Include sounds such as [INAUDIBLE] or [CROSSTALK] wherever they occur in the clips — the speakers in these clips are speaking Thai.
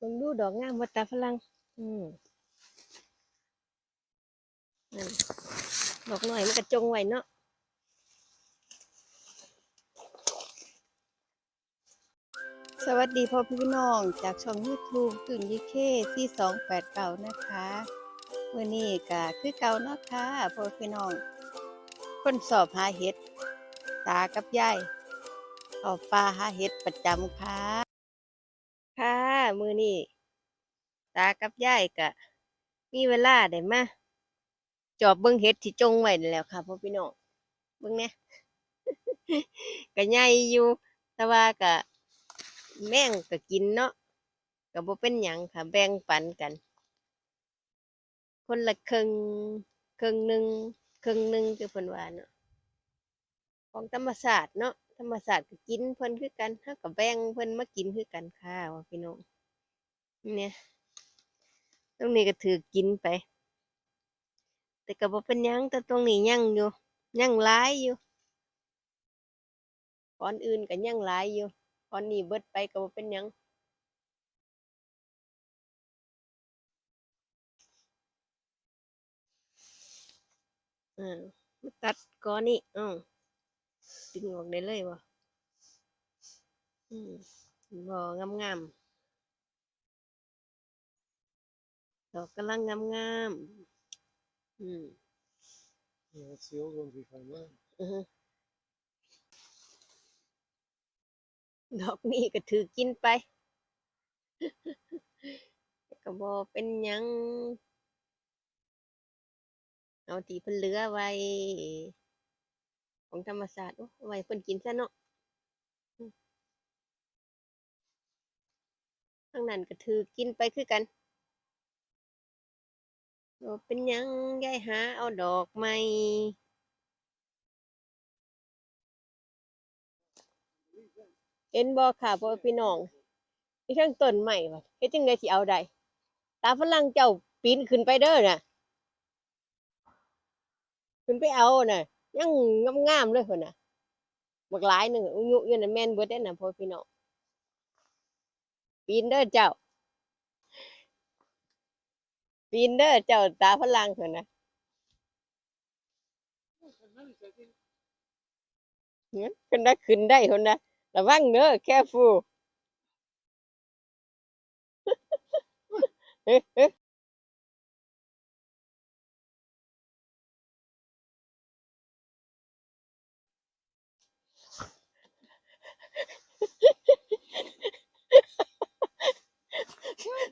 เบิ่งดูดอกงามวัดตาฝรั่งอืมดอกหน่อยมันกระจงไว้เนาะสวัสดีพ่อพี่น้องจากช่อง YouTube ตุ่นยิเคที่สองแปดเก่านะคะวันนี้ก็คือเก่าเนาะค่ะพ่อพี่น้อง คนสอบหาเห็ด ตากับยายออกปลาหาเห็ดประจำคะค่ะ มือนี่ ตากับยายกะ มีเวลาได้มาจอบเบิ่งเห็ดที่จงไว้นั่นแหล้วค่ะพ่อพี่น้องเบิ่งเนี่ย ก็ใหญ่อยู่ แต่ว่าก็แม่งก็กินเนาะก็บ่เป็นหยังค่ะแบ่งปันกัน คนละครึ่งครึ่งหนึ่งครึ่งหนึ่งคือเพิ่นว่าเนาะของธรรมศาสตร์เนาะธรรมศาสตร์ก็กินเพิ่นคือกันเฮาก็แบ่งเพิ่นมากินคือกันค่ะว่าพี่น้องเนี่ย ตรงนี้ก็ถือกินไป แต่ก็บ่เป็นยังแต่ตรงนี้ยังอยู่ยังหลายอยู่ก่อนอื่นก็ยังหลายอยู่ก่อนนี้เบิดไปก็บ่เป็นยังอ่ามาตัดก้อนนี้อือดึงออกได้เลยวะอืมบ่งามงามๆ ดอกกำลังงามงามๆอืม Yeah, that's the old ones we found there. อือฮึดอกนี้ก็ถือกินไป ก็บ่เป็นหยัง เอาที่เพิ่นเหลือไว้ ของธรรมศาสตร์โอ้เอาไว้เพิ่นกินซะเนาะอืมทางนั้นก็ถือกินไปคือกัน บ่เป็นยังยายหาเอาดอกไม้เห็นบ่ค่ะพ่อพี่น้องมีทั้งต้นใหม่ว่ะเฮ็ดจังได๋สิเอาได้ตาฝรั่งเจ้าปีนขึ้นไปเด้อน่ะ ขึ้นไปเอาน่ะ ยังงามๆเลยพุ่นน่ะบักหลายหนึงอุยุอยู่น่ะแม่นเบิดเด้น่ะพ่อพี่น้องปีนเด้อเจ้า ปีนเด้อเจ้าตาพลังพุ่นนะเนี่ยขึ้นได้ขึ้นได้พุ่นนะระวังเด้อแค่ฟูเอ๊ะเอ๊ะ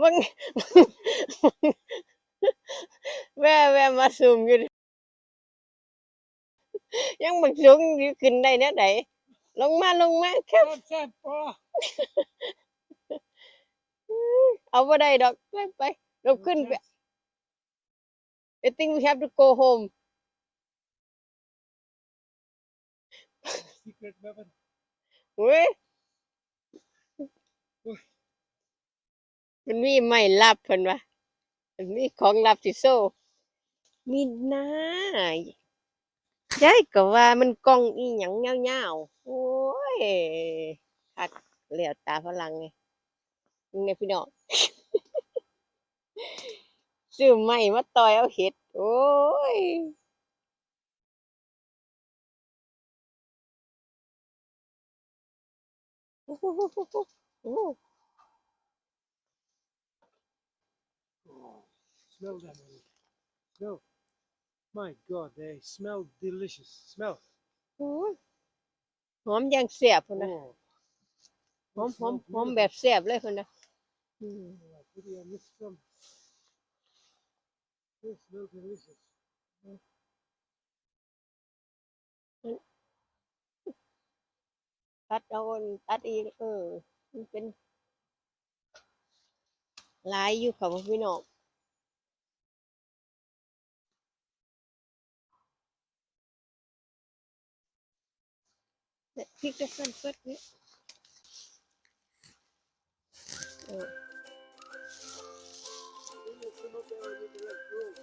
มึงแว่แว่มาซูมอยู่ดิยังบักสูงอยู่ขึ้นได้แนวใดลงมาลงมาแค่ What's that, boy? เอาบ่ได้ดอกไปไปเราขึ้นไป I think we have to go home Secret weapon. เว้ย มันมีไม่ลับเพิ่นวะมันมีของลับสิโซ่ มีหน้ายายก็ว่ามันกล้องอีหยังยาๆโอ้ยคักแล้วตาฝรั่งไงไงพี่น้องซื้อไม้มาต่อยเอาเห็ด โอ้ยโอ้โหโอ้โห Oh, smell them. Eddie. Smell. My God, they smell delicious. Smell. โอ้ยหอมอย่างเสียบพุ่นนะ Oh. หอม They หอม smell หอม beautiful. แบบเสียบเลยพุ่นนะอืม Yeah, Eddie, I missed some. They smell delicious. ตัดเอาอันตัดอีกเออ มันเป็นหลายอยู่ค่ะพี่น้อง there in the red room.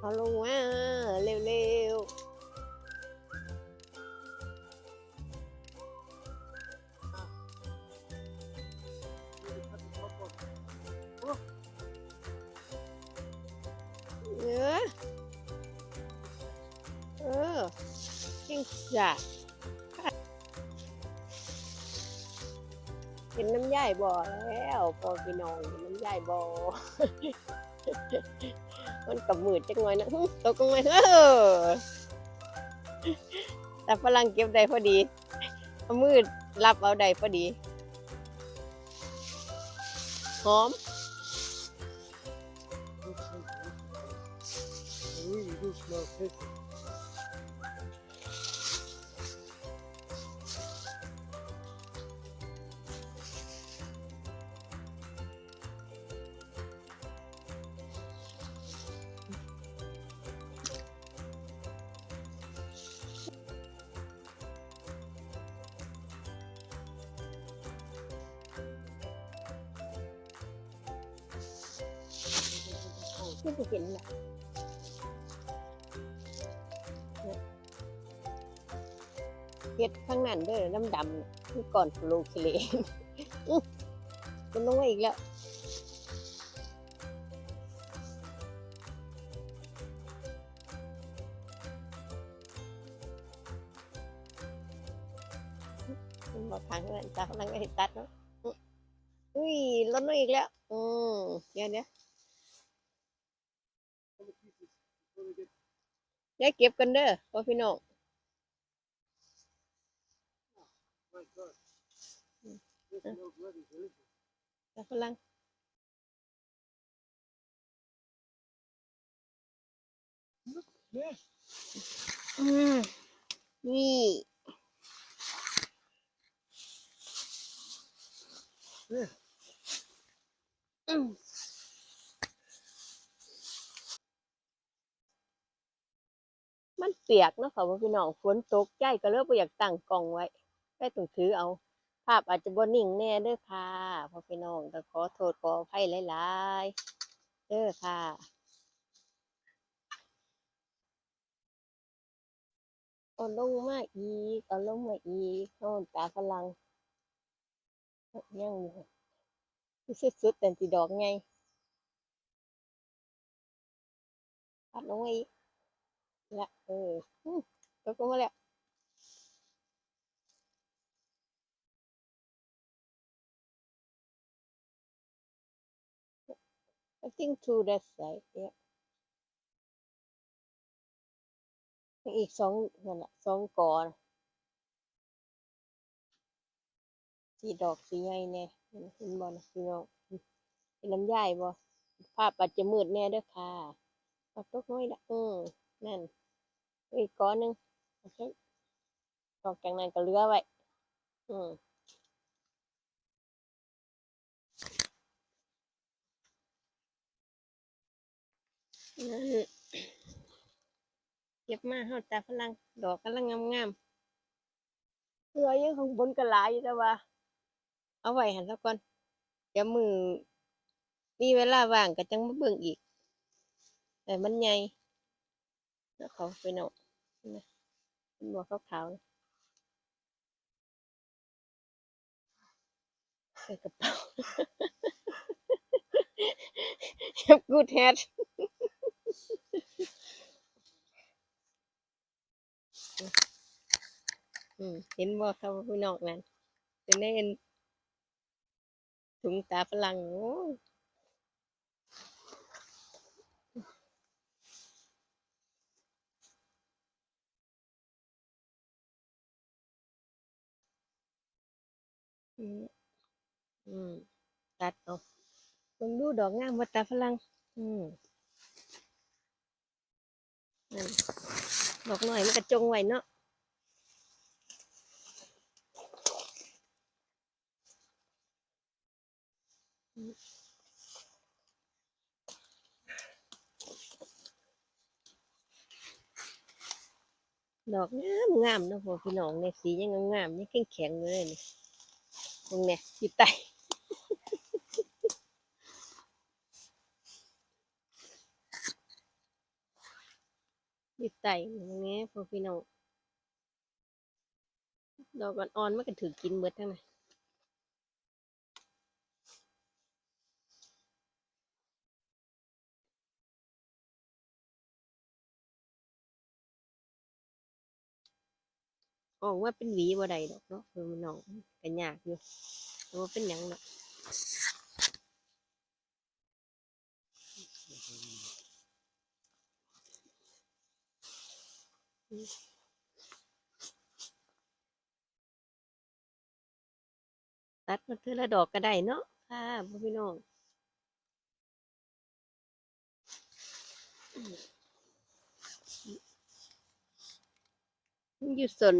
เอาลงม จ้ะเห็นน้ำย่ายบ่อแล้วพอพี่น้องนน้ำย่ายบ่อมันกับมืดจังไงนะตกลงมาเออแต่ฝรั่งเก็บได้พอดีมืดรับเอาได้พอดีหอม They really do smell tasty. ไม่เคยเห็นน่ะเห็ดข้างนั้นด้อดำดำๆน่ก่อนปลูกกิเลนอื้อมันลงมาอีกแล้วมันบอกทางนั้นจากนั้นก็เห็นตัดเนาะอุ้ยลดลงอีกแล้ว อืมเดี๋ยวเดี๋ย ได้เก็บกันเด้อพ่อพี่น้อง my God. Mm. This smells really delicious. แต่ฝรั่ง Yeah. อืมนี่ Yeah. อืม มันเปียกเนาะค่ะพ่อพี่น้องฝนตกใจก็เลยบ่อยากตั้งกล้องไว้แค่ต้องถือเอา ภาพอาจจะบ่นิ่งแน่เด้อค่ะพ่อพี่น้องก็ขอโทษขออภัยหลายๆเด้อค่ะเอาลงมาอีกเอาลงมาอีกโน่นตาฝรั่งยังอยู่สุดๆแต่สีดอกไงปัดลงมาอีก ละเอออืมตกลงมาแล้ว I think to that side yeah อีกสองนั่นแหละสองกอนะสีดอกสีใหญ่แน่เห็นเห็นบ่นะพี่น้องเห็นลำไยบ่ภาพอาจจะมืดแน่เด้อค่ะปัดตกน้อยละเอืมนั่น อีกก้อนหนึ่งโอเคออกจากนั้นก็เลือไว้ อืมนั่นเก็บมาเฮาตาฝรั่งดอกกำลังงามๆเหลืออยู่ข้างบนก็หลายอยู่แต่ว่า เอาไว้หันซะก่อนเดี๋ยวมือ มีเวลาว่างก็จังมาเบิ่งอีกแต่มันใหญ่แล้วเขาไปเนาะ ไหมเป็นบัวขาวๆใส่กระเป๋า Have good head อืมเห็นบ่ครับว่าพี่นองนั่นเป็นได้เห็นถุงตาฝรั่งโอ้ อืมอืม ตัดเอาเบิ่งดูดอกงามว่าตาฝรั่งอืมนั่นดอกหน่อยมันกระจงไว้เนาะดอกงามงามๆเนาะพอพี่น้องเนี่ยสียังงามๆยังแข็งแข็งๆอยู่เลยนี่ มึงเนี่ยอยู่ใต้ยู่ใต้มึงนี้ยพอพี่น้องดอกอ่อนๆมันก็ถือกินเบิดทั้งนั้น ออกว่าเป็นหวีบ่ได้ดอกเนาะเออมันน้องกันยากอยู่แต่ว่าเป็นหยังเนาะตัดมาเทือละดอกก็ได้เนาะค่ะพ่อพี่น้องมัน อยู่ส่วน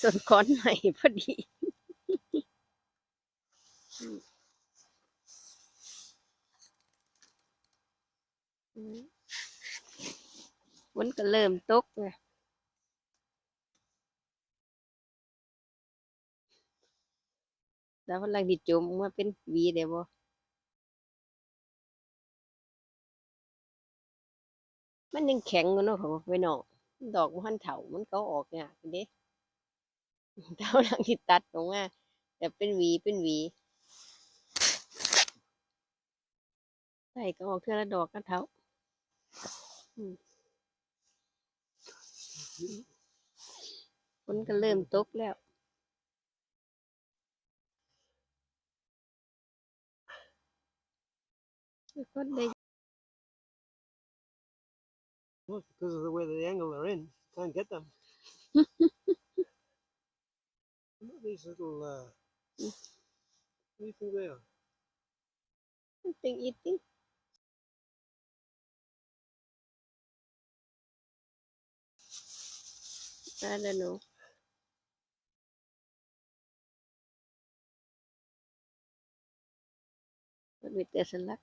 ส่วนก้อนใหม่พอดีอืมมันก็เริ่มตกไงแล้วพลังดิจมมาเป็นวีได้บ่มันยังแข็งอยู่เนาะของพี่น้อง ดอกมันเถามันก็ออกยากอยู่เด้แต่พลังที่ตัดออกมาแต่เป็นหวีเป็นหวีใส่ก็ออกเทื่อละดอกก็เถาอืมฝนก็เริ่มตกแล้วก็ได้ Well, because of the way the angle they're in. Can't get them. [LAUGHS] These little. Uh, what do you think they are? something eating I don't know but with there's a luck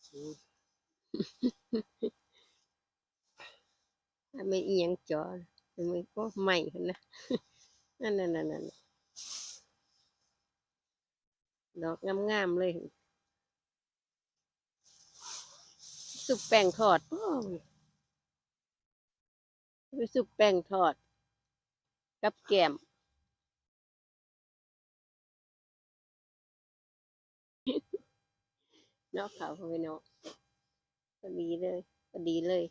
Sword. ถ้าไม่เอียงจอมันก็ใหม่นะนั่นนั่นนั่นดอกงามๆเลย สุกแป้งทอดไปสุกแป้งทอด กับแกมเนอกเขาเขาไปเนาะ อดีเลยพอดีเลย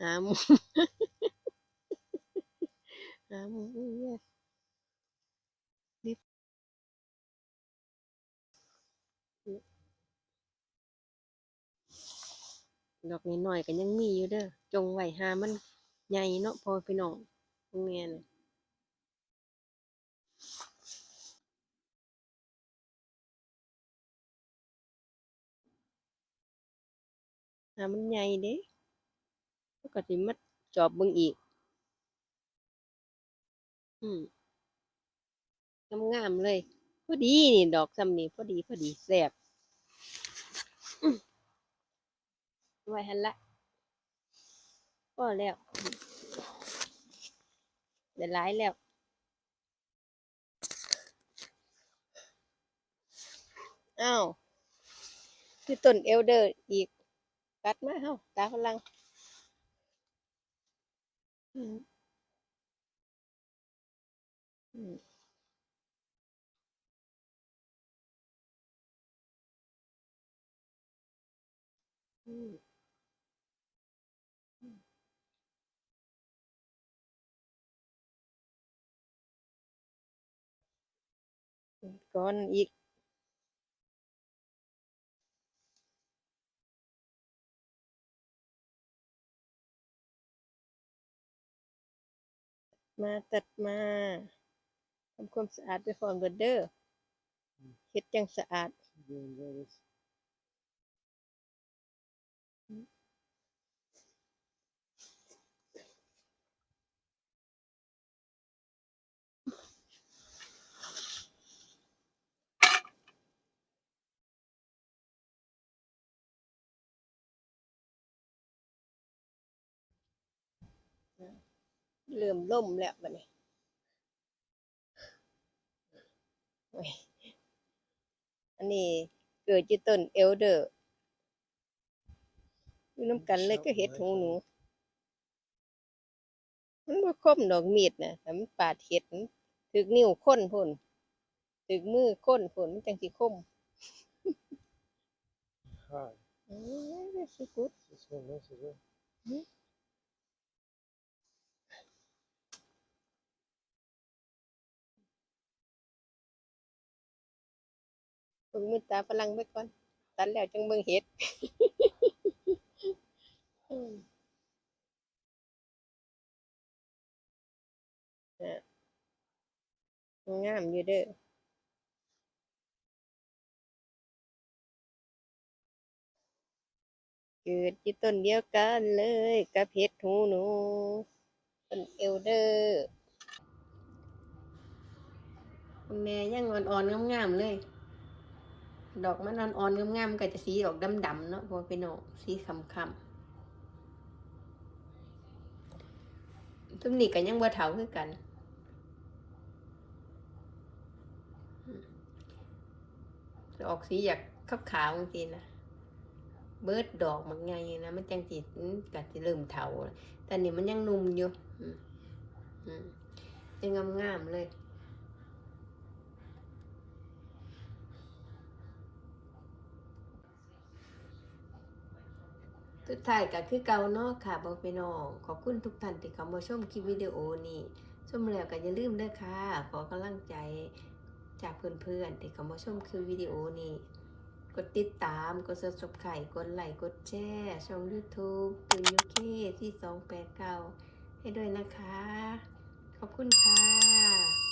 หาหมูหาหมูเนี่ยรีบดอกน้อยๆก็ยังมีอยู่เด้อ จงไหวหามัน ใหญ่เนาะพอพี่น้องตรงเนี้ยนะหามันใหญ่เด้แล้วก็สิมาจอบเบิ่งอีก อืมงามๆเลย พอดีนี่ดอกซ้ำนี่พอดีพอดีแซ่บไว้หันละ อแล้วได้หลายแล้วอ้าวคือต้นเอลเดอร์อีกตัดมาเฮาตาพลังอืมอืมอืม ก้อนอีกมาตัดมาทำความสะอาดไปฟอร์มเบอร์เดอร์เฮ็ดจังสะอาด เริ่มล่มแล้วบัดนี้โอ้ยอันนี้เกิดที่ต้นเอลเดอร์อยู่น้ำกันเลยก็เห็ดหูหนู มันบ่คมดอกมีดนะแต่มันปาดเห็ดมันถึกนิ้วค้นพุ่นถึกมือค้นพุ่นมันจังสิคม Hi. เอ้ยสิกุด This one nice as เบิ่งมือตาฝรั่งไปก่อน ตัดแล้วจังเบิ่งเห็ดงามอยู่เด้อเกิดที่ต้นเดียวกันเลยกับเห็ดหูหนูต้นเอลเดอร์แม่ยังอ่อนๆงามๆเลย ดอกมันอ่อนๆงามๆก็จะสีออกดำๆเนาะพอเป็นออกสีคำๆตุ้มนี่กันยังบ่เฒ่าคือกัน ออกสีอยากขาวขาวจริงนะเบิดดอกมันไงนะมันจังสิกัดจะเริ่มเฒ่าแต่นี่มันยังนุ่มอยู่ยังงามๆเลย สุดท้ายก็คือเก่าเนาะค่ะบอกไปน้อง ขอบคุณทุกท่านที่เข้ามาชมคลิปวิดีโอนี้ชมแล้วก็อย่าลืมเด้อค่ะ ขอกำลังใจจากเพื่อนๆที่เข้ามาชมคลิปวิดีโอนี้ กดติดตาม กด subscribe กดไลค์ กดแชร์ ช่อง YouTube ตื่นยูเคที่289ให้ด้วยนะคะ ขอบคุณค่ะ